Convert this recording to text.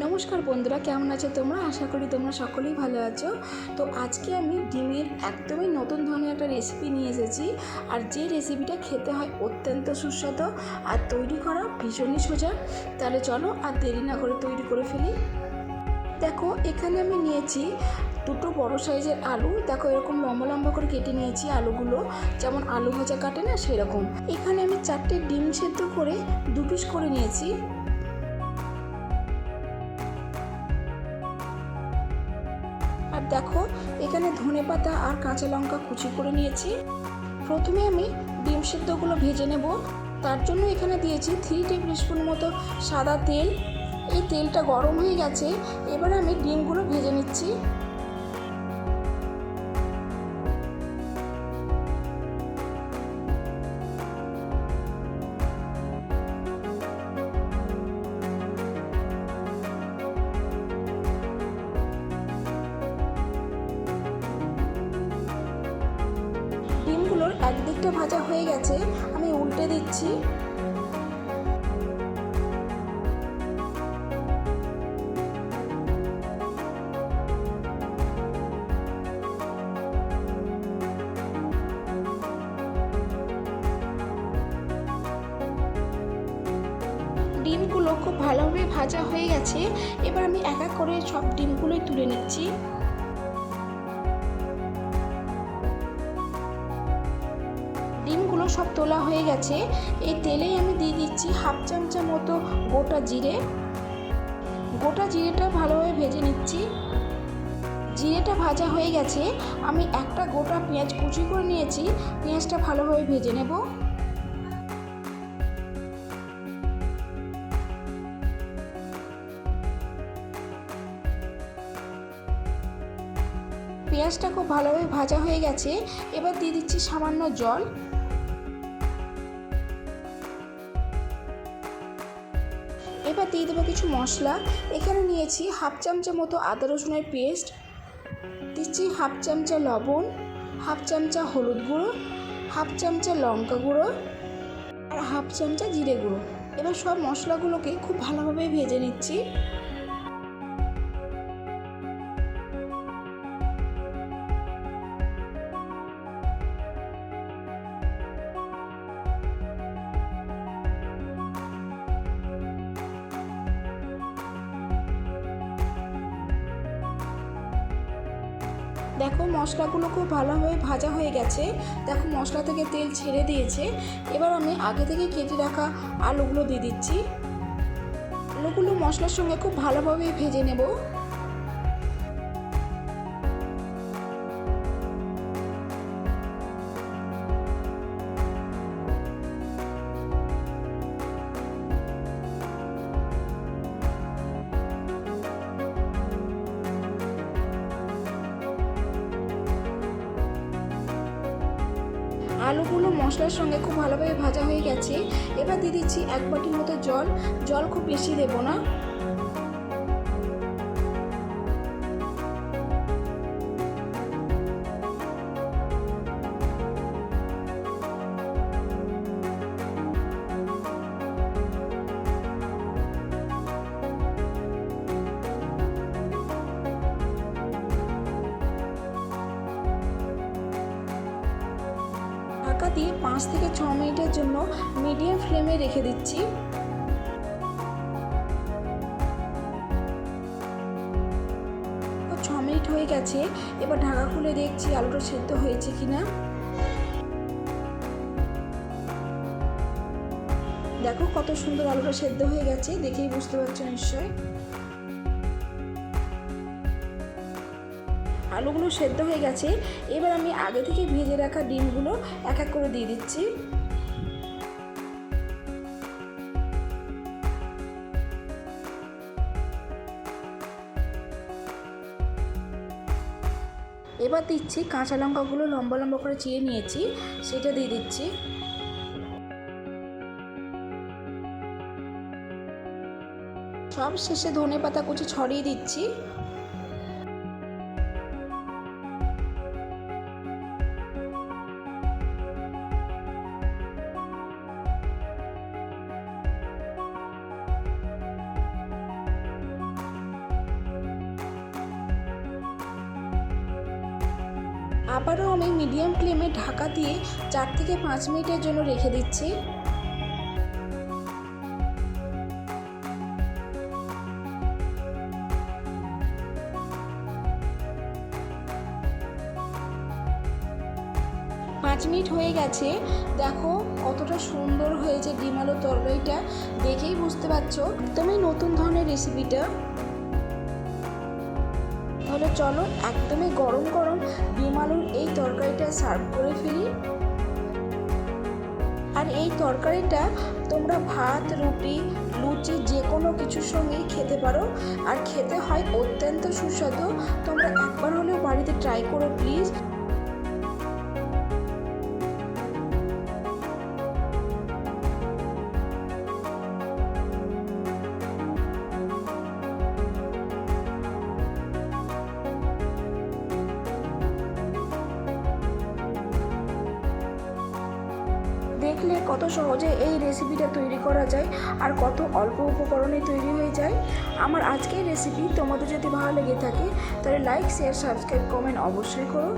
নমস্কার বন্ধুরা, কেমন আছো তোমরা? আশা করি তোমরা সকলেই ভালো আছো। তো আজকে আমি ডিমের একদমই নতুন ধরনের একটা রেসিপি নিয়ে এসেছি। আর যে রেসিপিটা খেতে হয় অত্যন্ত সুস্বাদু আর তৈরি করা ভীষণই সোজা। তাহলে চলো আর দেরি না করে তৈরি করে ফেলি। দেখো, এখানে আমি নিয়েছি দুটো বড় সাইজের আলু। দেখো, এরকম লম্বা লম্বা করে কেটে নিয়েছি আলুগুলো। যেমন আলু ভাজা কাটে না, সেরকম। এখানে আমি চারটে ডিম সেদ্ধ করে দু পিস করে নিয়েছি। দেখো, এখানে ধনে পাতা আর কাঁচা লঙ্কা কুচি করে নিয়েছি। প্রথমে আমি ডিম সিদ্ধগুলো ভেজে নেব। তার জন্য এখানে দিয়েছি থ্রি টেবিল স্পুন মতো সাদা তেল। এই তেলটা গরম হয়ে গেছে। এবার আমি ডিমগুলো ভেজে নিচ্ছি। একদিকটা ভাজা হয়ে গেছে, আমি উল্টে দিচ্ছি। ডিমগুলো খুব ভালোভাবে ভাজা হয়ে গেছে। এবার আমি এক এক করে সব ডিমগুলোই তুলে নিচ্ছি। সব তোলা হয়ে গেছে। এই তেলেই আমি দিয়ে দিচ্ছি হাফ চামচা মতো গোটা জিরে। গোটা জিরেটা ভালোভাবে ভেজে নিচ্ছি। জিরেটা ভাজা হয়ে গেছে। আমি একটা গোটা পেঁয়াজ কুচি করে নিয়েছি। পেঁয়াজটা ভালোভাবে ভেজে নেব। পেঁয়াজটা খুব ভালোভাবে ভাজা হয়ে গেছে। এবার দিয়ে দিচ্ছি সামান্য জল। দিয়ে দেবো কিছু মশলা। এখানে নিয়েছি হাফ চামচা মতো আদা রসুনের পেস্ট, দিচ্ছি হাফ চামচা লবণ, হাফ চামচা হলুদ গুঁড়ো, হাফ চামচা লঙ্কা গুঁড়ো আর হাফ চামচা জিরে গুঁড়ো। এবার সব মশলাগুলোকে খুব ভালোভাবে ভেজে নিচ্ছি। দেখো মশলাগুলো খুব ভালোভাবে ভাজা হয়ে গেছে। দেখো মশলা থেকে তেল ছেড়ে দিয়েছে। এবার আমি আগে থেকে কেটে রাখা আলুগুলো দিয়ে দিচ্ছি। আলুগুলো মশলার সঙ্গে খুব ভালোভাবে ভেজে নেব। আলুগুলো মশলার সঙ্গে খুব ভালোভাবে ভাজা হয়ে গেছে। এবার দিয়ে দিচ্ছি এক বাটির মতো জল। জল খুব বেশি দেবো না। দিয়ে পাঁচ থেকে ছ মিনিটের জন্য মিডিয়াম ফ্লেমে রেখে দিচ্ছি। ছ মিনিট হয়ে গেছে, এবার ঢাকা খুলে দেখছি আলুটা সেদ্ধ হয়েছে কিনা। দেখো কত সুন্দর আলুটা সেদ্ধ হয়ে গেছে, দেখেই বুঝতে পারছ নিশ্চয় আলুগুলো সেদ্ধ হয়ে গেছে। এবার আমি আগে থেকে ভেজে রাখা ডিমগুলো এক এক করে দিয়ে দিচ্ছি। এবার দিচ্ছি কাঁচা লঙ্কাগুলো লম্বা লম্বা করে চিয়ে নিয়েছি, সেটা দিয়ে দিচ্ছি। সব শেষে ধনে পাতা কুচি ছড়িয়ে দিচ্ছি। আবারও আমি মিডিয়াম ফ্লেমে ঢাকা দিয়ে চার থেকে পাঁচ মিনিটের জন্য রেখে দিচ্ছি। পাঁচ মিনিট হয়ে গেছে। দেখো কতটা সুন্দর হয়েছে ডিম তরকারিটা। দেখেই বুঝতে পারছ। একদমই নতুন ধরনের রেসিপিটা তাহলে চলো একদমই গরম গরম ডিম আলুর এই তরকারিটা সার্ভ করে ফেলি। আর এই তরকারিটা তোমরা ভাত, রুটি, লুচি যে কোনো কিছুর সঙ্গেই খেতে পারো। আর খেতে হয় অত্যন্ত সুস্বাদু। তোমরা একবার হলেও বাড়িতে ট্রাই করো প্লিজ দেখলে কত সহজে এই রেসিপিটা তৈরি করা যায় আর কত অল্প উপকরণে তৈরি হয়ে যায়। আমার আজকের রেসিপি তোমাদের যদি ভালো লেগে থাকে, তাহলে লাইক শেয়ার সাবস্ক্রাইব কমেন্ট অবশ্যই করো।